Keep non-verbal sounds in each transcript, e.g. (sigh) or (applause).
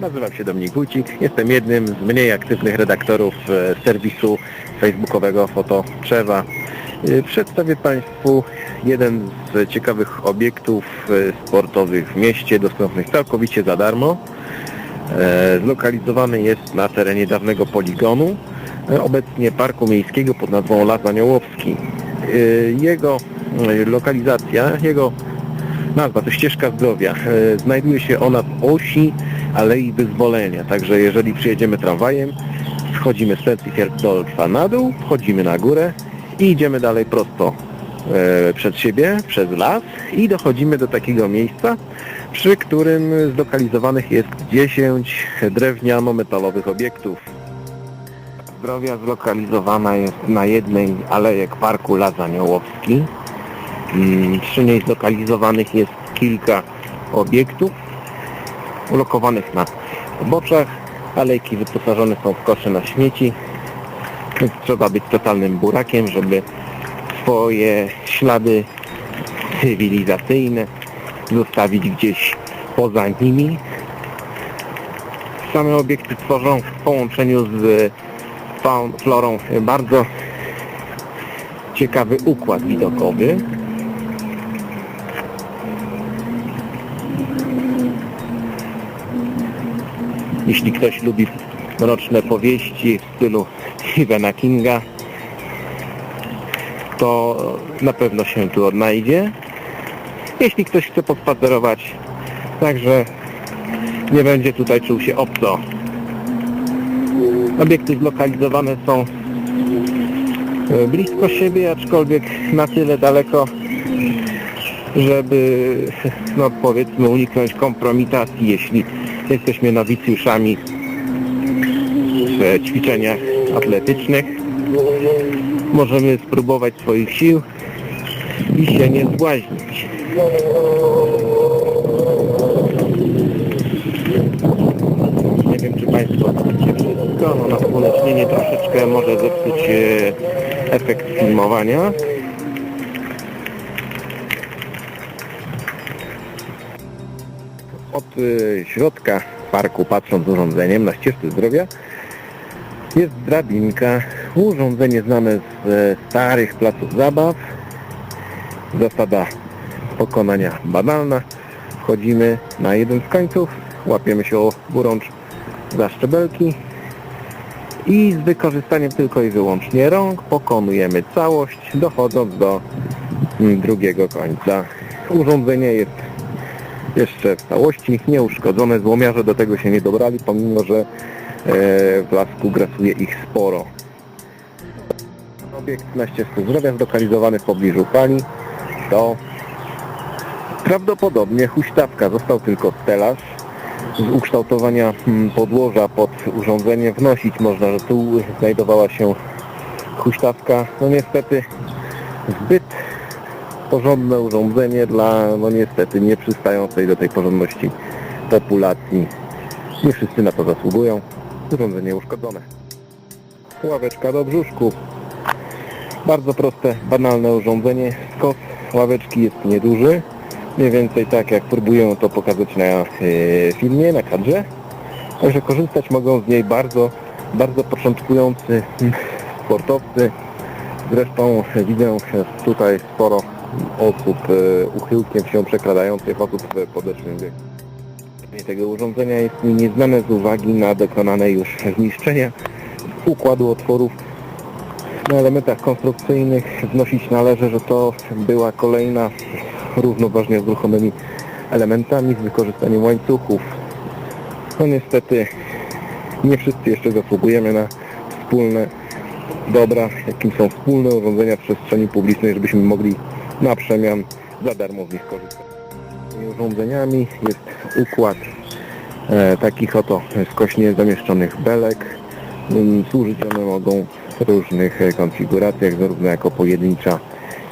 Nazywam się Dominik Wójcik. Jestem jednym z mniej aktywnych redaktorów e, serwisu facebookowego Fototrzewa. E, Przedstawię Państwu jeden z ciekawych obiektów e, sportowych w mieście, dostępnych całkowicie za darmo. Zlokalizowany jest na terenie dawnego poligonu, obecnie Parku Miejskiego pod nazwą Las Aniołowski. E, Jego e, lokalizacja, jego nazwa to ścieżka zdrowia. E, Znajduje się ona w osi Alei Wyzwolenia, także jeżeli przyjedziemy tramwajem, schodzimy z stacji na dół, wchodzimy na górę i idziemy dalej prosto przed siebie, przez las i dochodzimy do takiego miejsca, przy którym zlokalizowanych jest 10 drewniano-metalowych obiektów. Zdrowia zlokalizowana jest na jednej alejek parku Las Aniołowski. Mm, Przy niej zlokalizowanych jest kilka obiektów ulokowanych na boczach. Alejki wyposażone są w kosze na śmieci. Więc trzeba być totalnym burakiem, żeby swoje ślady cywilizacyjne zostawić gdzieś poza nimi. Same obiekty tworzą w połączeniu z florą bardzo ciekawy układ widokowy. Jeśli ktoś lubi mroczne powieści w stylu Stephena Kinga, to na pewno się tu odnajdzie. Jeśli ktoś chce pospacerować, także nie będzie tutaj czuł się obco. Obiekty zlokalizowane są e, blisko siebie, aczkolwiek na tyle daleko, żeby no powiedzmy uniknąć kompromitacji, jeśli jesteśmy nowicjuszami w ćwiczeniach atletycznych. Możemy spróbować swoich sił i się nie zbłaźnić. Państwo widzicie wszystko. No, na słonecznienie troszeczkę może zepsuć e, efekt filmowania. Od e, środka parku, patrząc urządzeniem na ścieżce zdrowia, jest drabinka. Urządzenie znane z e, starych placów zabaw. Zasada pokonania banalna. Wchodzimy na jeden z końców, łapiemy się o burącz za szczebelki i z wykorzystaniem tylko i wyłącznie rąk pokonujemy całość, dochodząc do mm, drugiego końca. Urządzenie jest jeszcze w całości nieuszkodzone, złomiarze do tego się nie dobrali, pomimo że e, w lasku grasuje ich sporo. Obiekt na ścieżce zdrowia zlokalizowany w pobliżu fali to prawdopodobnie huśtawka, został tylko stelaż. Ukształtowania mm, podłoża pod urządzenie wnosić można, że tu znajdowała się huśtawka. No niestety zbyt porządne urządzenie dla, no niestety, nie przystającej do tej porządności populacji. Nie wszyscy na to zasługują. Urządzenie uszkodzone. Ławeczka do brzuszku. Bardzo proste, banalne urządzenie. Skos ławeczki jest nieduży. Mniej więcej tak jak próbuję to pokazać na e, filmie, na kadrze. Także korzystać mogą z niej bardzo, bardzo początkujący (laughs) sportowcy. Zresztą widzę tutaj sporo osób e, uchyłkiem się przekradających, osób w podeszłym wieku. Tego urządzenia jest mi nieznane z uwagi na dokonane już zniszczenia układu otworów na elementach konstrukcyjnych wnosić należy, że to była kolejna równoważnie z ruchomymi elementami z wykorzystaniem łańcuchów. No niestety nie wszyscy jeszcze zasługujemy na wspólne dobra, jakim są wspólne urządzenia w przestrzeni publicznej, żebyśmy mogli na przemian za darmo z nich korzystać. Tymi urządzeniami jest układ e, takich oto skośnie zamieszczonych belek. Służyć one mogą w różnych e, konfiguracjach, zarówno jako pojedyncza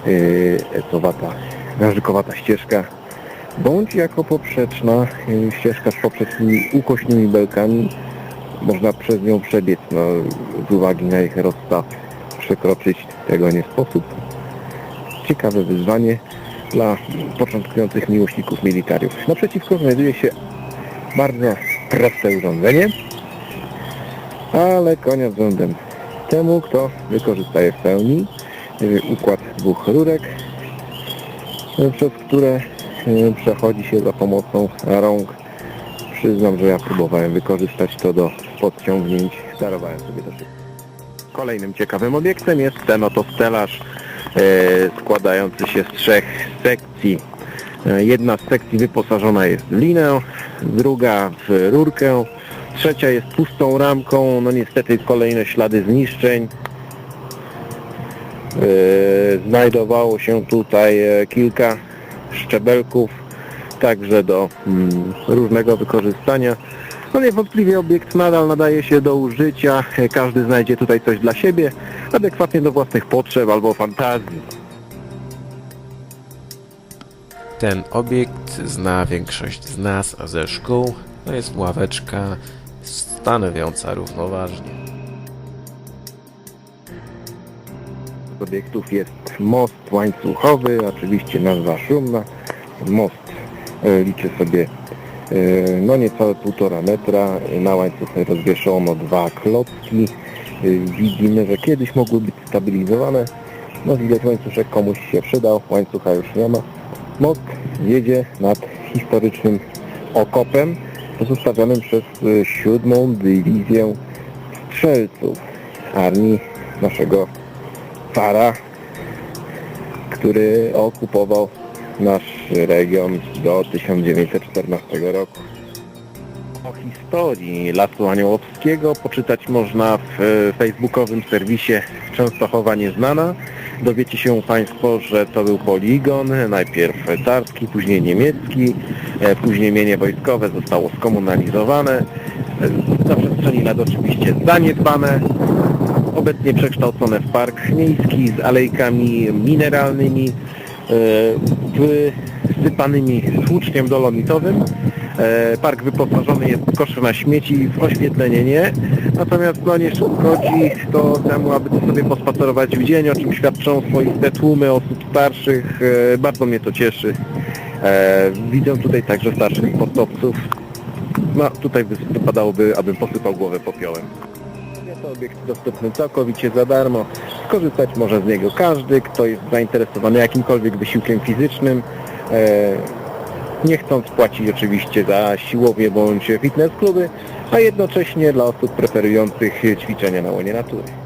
e, garżykowata ścieżka, bądź jako poprzeczna e, ścieżka z poprzecznymi ukośnymi belkami. Można przez nią przebiec, no, z uwagi na ich rozstaw przekroczyć tego nie sposób. ciekawe wyzwanie dla początkujących miłośników militariów. Naprzeciwko znajduje się bardzo proste urządzenie, ale konia z temu, kto wykorzysta je w pełni. Y, Układ dwóch rurek, y, przez które y, przechodzi się za pomocą rąk. Przyznam, że ja próbowałem wykorzystać to do podciągnięć, darowałem sobie to szybko. Kolejnym ciekawym obiektem jest ten oto stelaż e, składający się z trzech sekcji. E, jedna z sekcji wyposażona jest w linę, druga w rurkę, trzecia jest pustą ramką. No niestety kolejne ślady zniszczeń. E, znajdowało się tutaj e, kilka szczebelków, także do mm, różnego wykorzystania. No niewątpliwie obiekt nadal nadaje się do użycia, E, każdy znajdzie tutaj coś dla siebie, adekwatnie do własnych potrzeb albo fantazji. Ten obiekt zna większość z nas ze szkół. To jest ławeczka stanowiąca równoważnie. Obiektów jest most łańcuchowy, oczywiście nazwa szumna. Most e, liczy sobie e, no niecałe półtora metra. Na łańcuch rozwieszono dwa klocki. E, Widzimy, że kiedyś mogły być stabilizowane. No widać łańcuszek komuś się przydał, łańcucha już nie ma. Most jedzie nad historycznym okopem pozostawionym przez siódmą dywizję strzelców armii naszego Fara, który okupował nasz region do 1914 roku. O historii Lasu Aniołowskiego poczytać można w e, facebookowym serwisie Częstochowa Nieznana. Dowiecie się Państwo, że to był poligon, najpierw carski, później niemiecki, e, później mienie wojskowe zostało skomunalizowane. E, Na przestrzeni lat oczywiście zaniedbane, obecnie przekształcone w park miejski z alejkami mineralnymi, e, wsypanymi tłuczniem dolomitowym. E, Park wyposażony jest w kosze na śmieci, w oświetlenie nie. Natomiast no nie szkodzi to temu, aby sobie pospacerować w dzień, o czym świadczą swoiste tłumy osób starszych. E, Bardzo mnie to cieszy. Widzę tutaj także starszych sportowców. No tutaj wy- wypadałoby, abym posypał głowę popiołem. To obiekt dostępny całkowicie za darmo. Skorzystać może z niego każdy, kto jest zainteresowany jakimkolwiek wysiłkiem fizycznym. E, nie chcąc płacić oczywiście za siłownię bądź fitness kluby, a jednocześnie dla osób preferujących ćwiczenia na łonie natury.